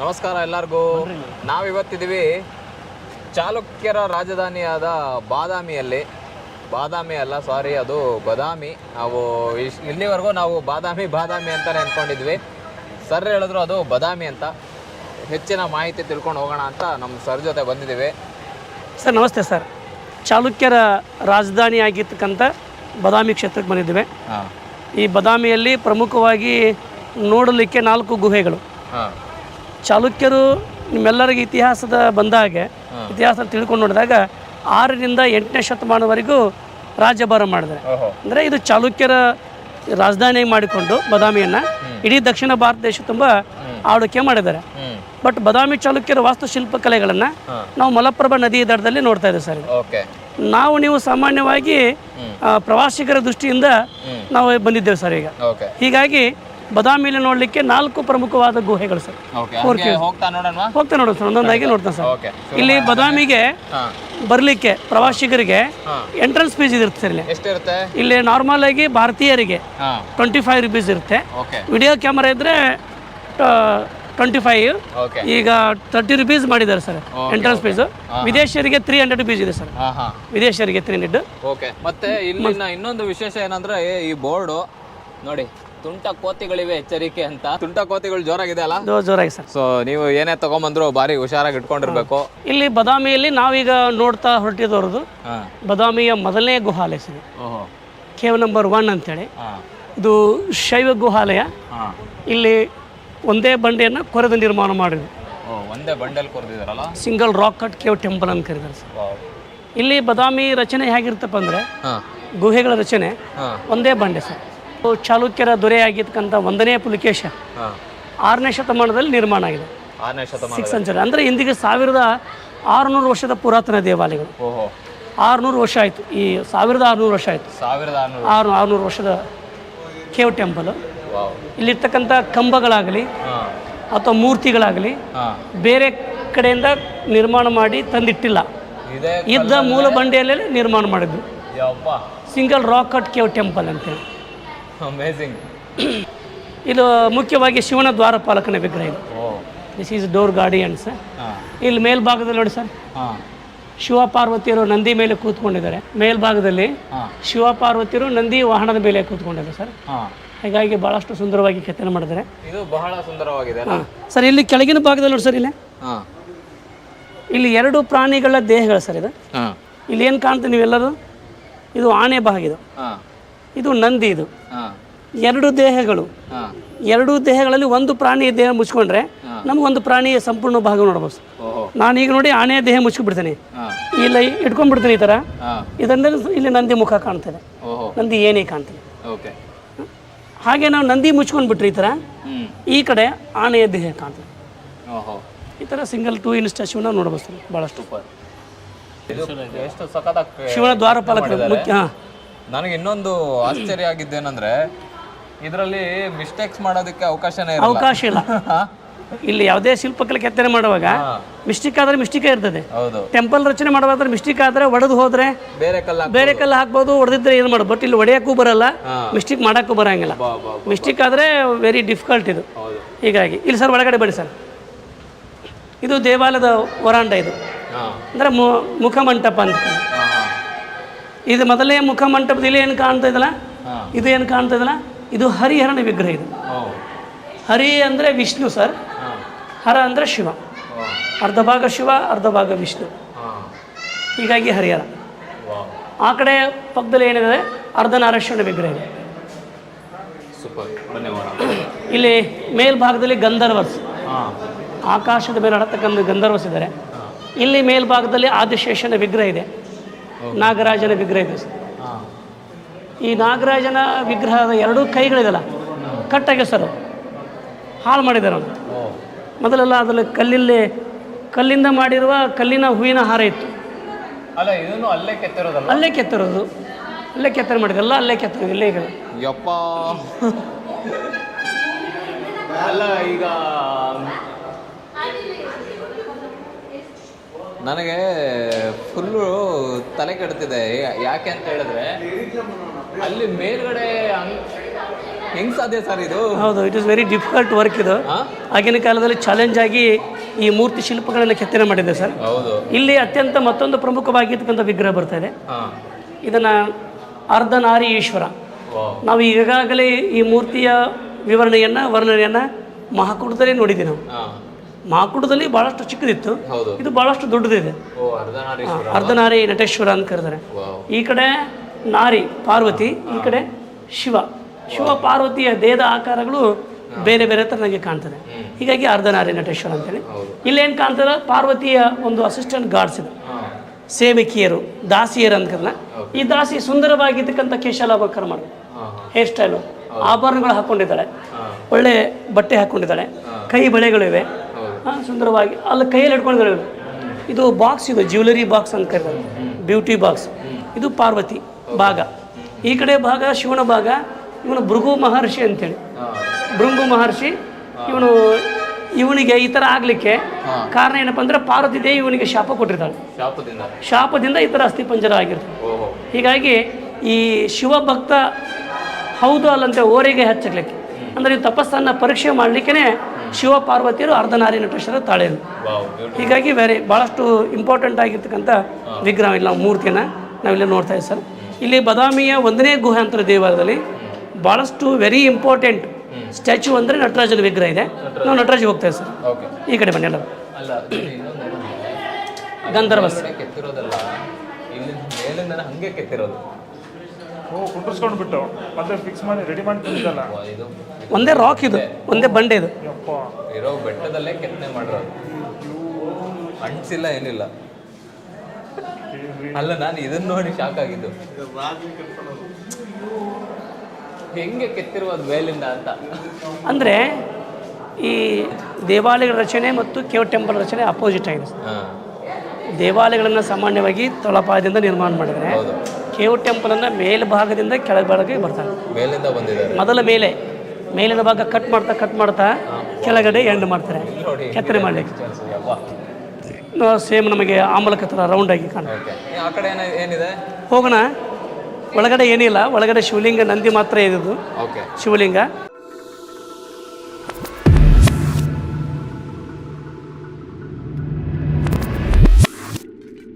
ನಮಸ್ಕಾರ ಎಲ್ಲರಿಗೂ. ನಾವಿವತ್ತಿದ್ದೀವಿ ಚಾಲುಕ್ಯರ ರಾಜಧಾನಿಯಾದ ಬಾದಾಮಿಯಲ್ಲಿ. ಬಾದಾಮಿ ಅಲ್ಲ ಸಾರಿ ಅದು ಬದಾಮಿ. ನಾವು ಇಲ್ಲಿವರೆಗೂ ನಾವು ಬಾದಾಮಿ ಬಾದಾಮಿ ಅಂತಲೇ ಅಂದ್ಕೊಂಡಿದ್ವಿ ಸರ್ ಹೇಳಿದ್ರು ಅದು ಬದಾಮಿ ಅಂತ. ಹೆಚ್ಚಿನ ಮಾಹಿತಿ ತಿಳ್ಕೊಂಡು ಹೋಗೋಣ ಅಂತ ನಮ್ಮ ಸರ್ ಜೊತೆ ಬಂದಿದ್ದೀವಿ. ಸರ್ ನಮಸ್ತೆ ಸರ್. ಚಾಲುಕ್ಯರ ರಾಜಧಾನಿ ಆಗಿರ್ತಕ್ಕಂಥ ಬದಾಮಿ ಕ್ಷೇತ್ರಕ್ಕೆ ಬಂದಿದ್ದೇವೆ. ಹಾಂ. ಈ ಬದಾಮಿಯಲ್ಲಿ ಪ್ರಮುಖವಾಗಿ ನೋಡಲಿಕ್ಕೆ ನಾಲ್ಕು ಗುಹೆಗಳು. ಹಾಂ. ಚಾಲುಕ್ಯರು ನಿಮ್ಮೆಲ್ಲರಿಗೆ ಇತಿಹಾಸದ ಬಂದಾಗ ಇತಿಹಾಸ ತಿಳ್ಕೊಂಡು ನೋಡಿದಾಗ ಆರರಿಂದ ಎಂಟನೇ ಶತಮಾನವರೆಗೂ ರಾಜ್ಯಭಾರ ಮಾಡಿದ್ದಾರೆ. ಓಹೋ. ಅಂದರೆ ಇದು ಚಾಲುಕ್ಯರ ರಾಜಧಾನಿ ಮಾಡಿಕೊಂಡು ಬದಾಮಿಯನ್ನು ಇಡೀ ದಕ್ಷಿಣ ಭಾರತ ದೇಶ ತುಂಬ ಆಳ್ವಿಕೆ ಮಾಡಿದ್ದಾರೆ. ಬಟ್ ಬದಾಮಿ ಚಾಲುಕ್ಯರ ವಾಸ್ತುಶಿಲ್ಪ ಕಲೆಗಳನ್ನು ನಾವು ಮಲಪ್ರಭಾ ನದಿ ದಡದಲ್ಲಿ ನೋಡ್ತಾ ಇದ್ದೀವಿ ಸರ್. ನಾವು ನೀವು ಸಾಮಾನ್ಯವಾಗಿ ಪ್ರವಾಸಿಗರ ದೃಷ್ಟಿಯಿಂದ ನಾವು ಬಂದಿದ್ದೇವೆ ಸರ್ ಈಗ. ಹೀಗಾಗಿ ಬದಾಮಿಯಲ್ಲಿ ನೋಡಲಿಕ್ಕೆ ನಾಲ್ಕು ಪ್ರಮುಖವಾದ ಗುಹೆಗಳು ಸರ್. ಹೋಗ್ತಾ ನೋಡೋಣ ಸರ್ ಒಂದೊಂದಾಗಿ ನೋಡ್ತಾನೆ ಸರ್. ಇಲ್ಲಿ ಬದಾಮಿಗೆ ಬರಲಿಕ್ಕೆ ಪ್ರವಾಸಿಗರಿಗೆ ಎಂಟ್ರೆನ್ಸ್ ಫೀಸ್ ಇರುತ್ತೆ ಸರ್ ಇಲ್ಲಿ. ಇಲ್ಲಿ ನಾರ್ಮಲ್ ಆಗಿ ಭಾರತೀಯರಿಗೆ ಟ್ವೆಂಟಿ ಫೈವ್ ರುಪೀಸ್ ಇರುತ್ತೆ. ವಿಡಿಯೋ ಕ್ಯಾಮರಾ ಇದ್ರೆ ಟ್ವೆಂಟಿ ಫೈವ್ ಈಗ ತರ್ಟಿ ರುಪೀಸ್ ಮಾಡಿದ್ದಾರೆ ಸರ್ ಎಂಟ್ರೆನ್ಸ್ ಫೀಸ್ ವಿದೇಶಿಯರಿಗೆ ತ್ರೀ ಹಂಡ್ರೆಡ್ ರುಪೀಸ್ ಇದೆ ಸರ್. ವಿದೇಶಿಯರಿಗೆ ತ್ರೀ ಹಂಡ್ರೆಡ್ ಓಕೆ ಮತ್ತೆ ಇಲ್ಲಿನ ಇನ್ನೊಂದು ವಿಶೇಷ ಏನಂದ್ರೆ ಈ ಬೋರ್ಡು ನೋಡಿ ತುಂಟ ಕೋತಿಗಳಿವೆ ಎಚ್ಚರಿಕೆ ಅಂತ. ತುಂಟ ಕೋತಿಗಳು ಜೋರಾಗಿದೆ ಅಲ್ಲ? ಜೋರಾಗಿ ಸರ್. ಸೊ ನೀವು ಏನೇ ತಗೊಂಡ್ಬಂದ್ರು ಬಾರಿ ಹುಷಾರಾಗಿ ಇಟ್ಕೊಂಡಿರ್ಬೇಕು. ಇಲ್ಲಿ ಬದಾಮಿಯಲ್ಲಿ ನಾವೀಗ ನೋಡ್ತಾ ಹೊರಟಿದವ್ರದ್ದು ಹಾಂ. ಬದಾಮಿಯ ಮೊದಲನೇ ಗುಹಾಲಯ ಸರ್ ಓಹೋ. ಕೇವ್ ನಂಬರ್ ಒನ್ ಅಂತೇಳಿ. ಹೇಳಿ ಇದು ಶೈವ ಗುಹಾಲಯ. ಹಾಂ. ಇಲ್ಲಿ ಒಂದೇ ಬಂಡೆಯನ್ನು ಕೊರೆದು ನಿರ್ಮಾಣ ಮಾಡಿದ್ವಿ ಓ ಒಂದೇ bundle ಕೊರ್ದಿದಾರಲ್ಲ? Single rock cut cave temple ಅಂತ ಕರೀತಾರೆ ಸರ್. ಇಲ್ಲಿ ಬದಾಮಿ ರಚನೆ ಹೇಗಿರ್ತಪ್ಪ ಅಂದ್ರೆ ಹಾಂ. ಗುಹೆಗಳ ರಚನೆ ಹಾಂ. ಒಂದೇ ಬಂಡೆ ಸರ್. ಚಾಲುಕ್ಯರ ದೊರೆಯಾಗಿರ್ತಕ್ಕಂಥ ಒಂದನೇ ಪುಲಿಕೇಶ ಆರನೇ ಶತಮಾನದಲ್ಲಿ ನಿರ್ಮಾಣ ಆಗಿದೆ. ಸಿಕ್ಸ್ ಸೆಂಚುರಿ ಅಂದರೆ ಇಂದಿಗೆ ಸಾವಿರದ ಆರುನೂರು ವರ್ಷದ ಪುರಾತನ ದೇವಾಲಯಗಳು. ಆರುನೂರು ವರ್ಷ ಆಯಿತು. ಈ ಸಾವಿರದ ಆರುನೂರು ವರ್ಷ ಆಯಿತು. ಆರು ಆರುನೂರು ವರ್ಷದ ಕೇವ್ ಟೆಂಪಲ್. ಇಲ್ಲಿರ್ತಕ್ಕಂಥ ಕಂಬಗಳಾಗಲಿ ಅಥವಾ ಮೂರ್ತಿಗಳಾಗಲಿ ಬೇರೆ ಕಡೆಯಿಂದ ನಿರ್ಮಾಣ ಮಾಡಿ ತಂದಿಟ್ಟಿಲ್ಲ. ಇದೇ ಇದ್ದ ಮೂಲ ಬಂಡೆಯಲ್ಲೇ ನಿರ್ಮಾಣ ಮಾಡಿದ್ದು. Single rock cut cave temple ಅಂತೇಳಿ ಅಮೇಝಿಂಗ್ ಇದು ಮುಖ್ಯವಾಗಿ ಶಿವನ ದ್ವಾರಪಾಲಕನ ವಿಗ್ರಹ ಇದು. This is door guardians sir ಇಲ್ಲಿ ಮೇಲ್ಭಾಗದಲ್ಲಿ ನೋಡಿ ಸರ್ ಶಿವ ಪಾರ್ವತಿಯರು ನಂದಿ ಮೇಲೆ ಕೂತ್ಕೊಂಡಿದ್ದಾರೆ. ಮೇಲ್ಭಾಗದಲ್ಲಿ ಶಿವ ಪಾರ್ವತಿಯರು ನಂದಿ ವಾಹನದ ಮೇಲೆ ಕೂತ್ಕೊಂಡಿದ್ದಾರೆ ಸರ್ ಹೀಗಾಗಿ ಭಾಳಷ್ಟು ಸುಂದರವಾಗಿ ಕೆತ್ತನೆ ಮಾಡಿದ್ದಾರೆ. ಇದು ಬಹಳ ಸುಂದರವಾಗಿದೆ ಸರ್ ಇಲ್ಲಿ ಕೆಳಗಿನ ಭಾಗದಲ್ಲಿ ನೋಡಿ ಸರ್ ಇಲ್ಲಿ. ಇಲ್ಲಿ ಎರಡು ಪ್ರಾಣಿಗಳ ದೇಹಗಳು ಸರ್ ಇದು. ಇಲ್ಲಿ ಏನು ಕಾಣ್ತೀವಿ ನೀವೆಲ್ಲರೂ? ಇದು ಆನೆ ಭಾಗ ಇದು ಇದು ನಂದಿ ಇದು. ಎರಡು ದೇಹಗಳು. ಎರಡು ದೇಹಗಳಲ್ಲಿ ಒಂದು ಪ್ರಾಣಿ ದೇಹ ಮುಚ್ಕೊಂಡ್ರೆ ನಮಗೊಂದು ಪ್ರಾಣಿಯ ಸಂಪೂರ್ಣ ಭಾಗ ನೋಡ್ಬೋದು. ನಾನು ಈಗ ನಾನೀಗ ನೋಡಿ ಆನೆಯ ದೇಹ ಮುಚ್ಕೊಂಡ್ಬಿಡ್ತೀನಿ. ಇಲ್ಲ ಇಟ್ಕೊಂಡ್ಬಿಡ್ತೀನಿ ಈ ಥರ. ಇದರಿಂದ ಇಲ್ಲಿ ನಂದಿ ಮುಖ ಕಾಣ್ತದೆ. ನಂದಿ ಏನೇ ಕಾಣ್ತದೆ ಹಾಗೆ ನಾವು ನಂದಿ ಮುಚ್ಕೊಂಡ್ಬಿಟ್ರಿ ಈ ಥರ ಈ ಕಡೆ ಆನೆಯ ದೇಹ ಕಾಣ್ತದೆ. ಈ ಥರ ಸಿಂಗಲ್ ಟೂ ಇನ್ ಸ್ಟ್ಯಾಚ್ಯೂನ ನೋಡ್ಬೋದು ಭಾಳಷ್ಟು ಶಿವನ ದ್ವಾರಪಾಲಕ ಮುಖ್ಯ ಹಾಂ. ನನಗೆ ಇನ್ನೊಂದು ಆಶ್ಚರ್ಯ ಆಗಿದ್ದೇನೆಂದ್ರೆ ಇದರಲ್ಲಿ ಮಿಸ್ಟೇಕ್ಸ್ ಮಾಡೋದಕ್ಕೆ ಅವಕಾಶನೇ ಇರಲ್ಲ. ಅವಕಾಶ ಇಲ್ಲ. ಇಲ್ಲಿ ಯಾವುದೇ ಶಿಲ್ಪಕಲೆ ಕೆತ್ತನೆ ಮಾಡುವಾಗ ಮಿಸ್ಟಿಕ್ ಆದರೆ ಮಿಸ್ಟೇಕೇ ಇರ್ತದೆ. ಹೌದು. ಟೆಂಪಲ್ ರಚನೆ ಮಾಡುವಾಗ ಮಿಸ್ಟೇಕ್ ಆದ್ರೆ ಒಡೆದು ಹೋದ್ರೆ ಬೇರೆ ಕಲ್ಲ ಬೇರೆ ಕಲ್ಲ ಹಾಕ್ಬೋದು ಒಡೆದಿದ್ರೆ ಏನು ಮಾಡೋದು? ಬಟ್ ಇಲ್ಲಿ ಒಡೆಯಕ್ಕೂ ಬರಲ್ಲ. ಮಿಸ್ಟೇಕ್ ಮಾಡೋಕ್ಕೂ ಬರೋಂಗಿಲ್ಲ. ಮಿಸ್ಟೇಕ್ ಆದರೆ ವೆರಿ ಡಿಫಿಕಲ್ಟ್ ಇದು. ಹೀಗಾಗಿ ಇಲ್ಲಿ ಸರ್ ಒಳಗಡೆ ಬಡಿ ಸರ್ ಇದು ದೇವಾಲಯದ ವರಾಂಡ ಇದು. ಅಂದ್ರೆ ಮುಖಮಂಟಪ ಅಂತ. ಇದು ಮೊದಲೇ ಮುಖಮಂಟಪದಲ್ಲಿ ಏನು ಕಾಣ್ತಾ ಇದಲ್ಲ? ಇದು ಏನು ಕಾಣ್ತಾ ಇದಲ್ಲ? ಇದು ಹರಿಹರನ ವಿಗ್ರಹ ಇದು. ಹರಿ ಅಂದರೆ ವಿಷ್ಣು ಸರ್. ಹರ ಅಂದರೆ ಶಿವ. ಅರ್ಧ ಭಾಗ ಶಿವ ಅರ್ಧ ಭಾಗ ವಿಷ್ಣು. ಹೀಗಾಗಿ ಹರಿಹರ. ಆ ಕಡೆ ಪಕ್ಕದಲ್ಲಿ ಏನಿದೆ? ಅರ್ಧನಾರೇಶ್ವರನ ವಿಗ್ರಹ ಇದೆ. ಇಲ್ಲಿ ಮೇಲ್ಭಾಗದಲ್ಲಿ ಗಂಧರ್ವಸ್. ಆಕಾಶದ ಮೇಲೆ ಹಡತಕ್ಕಂಥ ಗಂಧರ್ವಸ್ ಇದ್ದಾರೆ. ಇಲ್ಲಿ ಮೇಲ್ಭಾಗದಲ್ಲಿ ಆದಿಶೇಷನ ವಿಗ್ರಹ ಇದೆ. ನಾಗರಾಜನ ವಿಗ್ರಹ ಇದೆ ಸರ್. ಈ ನಾಗರಾಜನ ವಿಗ್ರಹದ ಎರಡೂ ಕೈಗಳಿದಲ್ಲ ಕಟ್ಟಾಗೆ ಸರ್. ಹಾಳು ಮಾಡಿದ್ದಾರೆ ಅವನು ಮೊದಲೆಲ್ಲ ಅದರಲ್ಲಿ ಕಲ್ಲಿಲ್ಲೇ ಕಲ್ಲಿಂದ ಮಾಡಿರುವ ಕಲ್ಲಿನ ಹೂವಿನ ಹಾರ ಇತ್ತು. ಅಲ್ಲ ಇದನ್ನು ಅಲ್ಲೇ ಕೆತ್ತಿರೋದಲ್ಲ ಅಲ್ಲೇ ಕೆತ್ತಿರೋದು. ಅಲ್ಲೇ ಕೆತ್ತನೆ ಮಾಡಿದೆಲ್ಲ ಅಲ್ಲೇ ಕೆತ್ತಿರೋದು ಇಲ್ಲೇ ಈಗ. ಯಪ್ಪ. ಅಲ್ಲ ಈಗ ನನಗೆ ಫುಲ್ಲು ತಲೆ ಕೆಡ್ತಿದೆ. ಯಾಕೆ ಅಂತ ಹೇಳಿದ್ರೆ ಅಲ್ಲಿ ಮೇಲ್ಗಡೆ ಹೆಂಗ್ ಸಾಧ್ಯ ಸರ್ ಇದು? ಹೌದು it is very difficult work ಇದು. ಆಗಿನ ಕಾಲದಲ್ಲಿ ಚಾಲೆಂಜ್ ಆಗಿ ಈ ಮೂರ್ತಿ ಶಿಲ್ಪಗಳನ್ನು ಕೆತ್ತನೆ ಮಾಡಿದೆ ಸರ್. ಹೌದು. ಇಲ್ಲಿ ಅತ್ಯಂತ ಮತ್ತೊಂದು ಪ್ರಮುಖವಾಗಿರ್ತಕ್ಕಂಥ ವಿಗ್ರಹ ಬರ್ತಾ ಇದೆ ಇದನ್ನು ಅರ್ಧನಾರಿ ಈಶ್ವರ ನಾವು ಈಗಾಗಲೇ ಈ ಮೂರ್ತಿಯ ವಿವರಣೆಯನ್ನು ವರ್ಣನೆಯನ್ನು ಮಹಾಕೂಟದಲ್ಲೇ ನೋಡಿದ್ದೀವಿ ನಾವು. ಹಾ ಬಹಳಷ್ಟು ಚಿಕ್ಕದಿತ್ತು. ಇದು ಬಹಳಷ್ಟು ದೊಡ್ಡದಿದೆ. ಅರ್ಧನಾರಿ ನಟೇಶ್ವರ ಅಂತ ಕರೆದಾರೆ ಈ ಕಡೆ ನಾರಿ ಪಾರ್ವತಿ ಈ ಕಡೆ ಶಿವ. ಶಿವ ಪಾರ್ವತಿಯ ದೇಹದ ಆಕಾರಗಳು ಬೇರೆ ಬೇರೆ ಥರ ನನಗೆ ಕಾಣ್ತದೆ. ಹೀಗಾಗಿ ಅರ್ಧನಾರಿ ನಟೇಶ್ವರ ಅಂತೇಳಿ. ಇಲ್ಲೇನು ಕಾಣ್ತದೆ? ಪಾರ್ವತಿಯ ಒಂದು ಅಸಿಸ್ಟೆಂಟ್ ಗಾರ್ಡ್ಸ್ ಇದೆ. ಸೇವಕಿಯರು ದಾಸಿಯರು ಅಂತ ಕರೆನ ಈ ದಾಸಿ ಸುಂದರವಾಗಿರ್ತಕ್ಕಂಥ ಕೇಶಾಲಾಭಕರ ಮಾಡಿ ಹೇರ್ ಸ್ಟೈಲು ಆಭರಣಗಳು ಹಾಕ್ಕೊಂಡಿದ್ದಾಳೆ ಹಾ. ಒಳ್ಳೆ ಬಟ್ಟೆ ಹಾಕ್ಕೊಂಡಿದ್ದಾಳೆ ಕೈ ಬಳೆಗಳಿವೆ. ಹಾ, ಸುಂದರವಾಗಿ ಅಲ್ಲಿ ಕೈಯಲ್ಲಿ ಹಿಡ್ಕೊಂಡಿದ್ದಾರೆ ಇದು ಬಾಕ್ಸ್ ಇದು ಜ್ಯುವೆಲರಿ ಬಾಕ್ಸ್ ಅಂತ ಕರೀತಾರೆ. Beauty box. ಇದು ಪಾರ್ವತಿ ಭಾಗ. ಈ ಕಡೆ ಭಾಗ ಶಿವನ ಭಾಗ ಇವನು ಭೃಗು ಮಹರ್ಷಿ ಅಂತೇಳಿ. ಭೃಂಗು ಮಹರ್ಷಿ ಇವನು ಇವನಿಗೆ ಈ ಥರ ಆಗಲಿಕ್ಕೆ ಕಾರಣ ಏನಪ್ಪ ಅಂದರೆ ಪಾರ್ವತಿ ದೇವಿ ಇವನಿಗೆ ಶಾಪ ಕೊಟ್ಟಿರ್ತಾಳೆ. ಶಾಪದಿಂದ. ಶಾಪದಿಂದ ಈ ಥರ ಅಸ್ಥಿಪಂಜರ ಆಗಿರ್ತದೆ ಓಹೋ. ಹೀಗಾಗಿ ಈ ಶಿವಭಕ್ತ ಹೌದು ಅಲ್ಲಂತೆ ಓರಿಗೆ ಹಚ್ಚಲಿಕ್ಕೆ ಅಂದರೆ ಈ ತಪಸ್ಸನ್ನು ಪರೀಕ್ಷೆ ಮಾಡಲಿಕ್ಕೆ ಶಿವ ಪಾರ್ವತಿಯರು ಅರ್ಧನಾರಿ ನಟೇಶ್ವರ ತಾಳೆಯರು. ಹೀಗಾಗಿ ವೆರಿ ಭಾಳಷ್ಟು ಇಂಪಾರ್ಟೆಂಟ್ ಆಗಿರ್ತಕ್ಕಂಥ ವಿಗ್ರಹ ಇಲ್ಲ ಮೂರ್ತಿನ ನಾವಿಲ್ಲಿ ನೋಡ್ತಾ ಇದ್ದೀವಿ ಸರ್. ಇಲ್ಲಿ ಬದಾಮಿಯ ಒಂದನೇ ಗುಹಾಂತರ ದೇವಾಲಯದಲ್ಲಿ ಭಾಳಷ್ಟು ವೆರಿ ಇಂಪಾರ್ಟೆಂಟ್ ಸ್ಟ್ಯಾಚ್ಯೂ ಅಂದರೆ ನಟರಾಜನ ವಿಗ್ರಹ ಇದೆ. ನಾವು ನಟರಾಜ್ ಹೋಗ್ತೇವೆ ಇದ್ದೀವಿ ಸರ್. ಈ ಕಡೆ ಬನ್ನಿ ಅಲ್ಲ ಗಂಧರ್ವ ಕೆತ್ತಿರೋದಲ್ಲ ಹಂಗೆ ಕೆತ್ತಿರೋದು. ಓ ಕುಂಡ್ರಿಸ್ಕೊಂಡು ಬಿಟ್ಟು. ಮತ್ತೆ ಫಿಕ್ಸ್ ಮಾಡಿ ರೆಡಿ ಮಾಡಿ ತಂದಿದ್ದಲ್ಲ? ಇದು ಒಂದೇ ರಾಕ್ ಇದು ಒಂದೇ ಬಂಡೆ ಇದು. ಯಪ್ಪ. ಇರೋ ಬೆಟ್ಟದಲ್ಲೇ ಕೆತ್ತನೆ ಮಾಡಿರೋದು ಅಂಟಿಸಿಲ್ಲ ಏನಿಲ್ಲ. ಅಲ್ಲ ನಾನು ಇದನ್ನ ನೋಡಿ ಶಾಕ್ ಆಗಿದ್ದು. ಹೆಂಗೆ ಕೆತ್ತಿರುವುದು ಮೇಲಿಂದ ಅಂತ. ಅಂದರೆ ಈ ದೇವಾಲಯಗಳ ರಚನೆ ಮತ್ತು ಕೇವ್ ಟೆಂಪಲ್ ರಚನೆ ಅಪೋಸಿಟ್ ಆಗಿದೆ. ಹಾ. ದೇವಾಲಯಗಳನ್ನು ಸಾಮಾನ್ಯವಾಗಿ ತಳಪಾಯದಿಂದ ನಿರ್ಮಾಣ ಮಾಡಿದರೆ ಟೆಂಪಲ್ ಟೆಂಪಲನ್ನು ಮೇಲ್ಭಾಗದಿಂದ ಕೆಳಭಾಗಕ್ಕೆ ಬರ್ತಾರೆ. ಮೇಲಿಂದ ಬಂದಿದ್ದಾರೆ. ಮೊದಲ ಮೇಲೆ ಮೇಲಿನ ಭಾಗ ಕಟ್ ಮಾಡ್ತಾ ಕಟ್ ಮಾಡ್ತಾ ಕೆಳಗಡೆ ಎಂಡ್ ಮಾಡ್ತಾರೆ. ಕೆತ್ತನೆ ಮಾಡಲಿಕ್ಕೆ. ಸೇಮ್ ನಮಗೆ ಆಮಲಕ ಥರ ರೌಂಡಾಗಿ ಕಾಣ ಓಕೆ. ಆ ಏನಿದೆ? ಹೋಗೋಣ. ಒಳಗಡೆ ಏನಿಲ್ಲ. ಒಳಗಡೆ ಶಿವಲಿಂಗ ನಂದಿ ಮಾತ್ರ ಇದ್ದು ಶಿವಲಿಂಗ.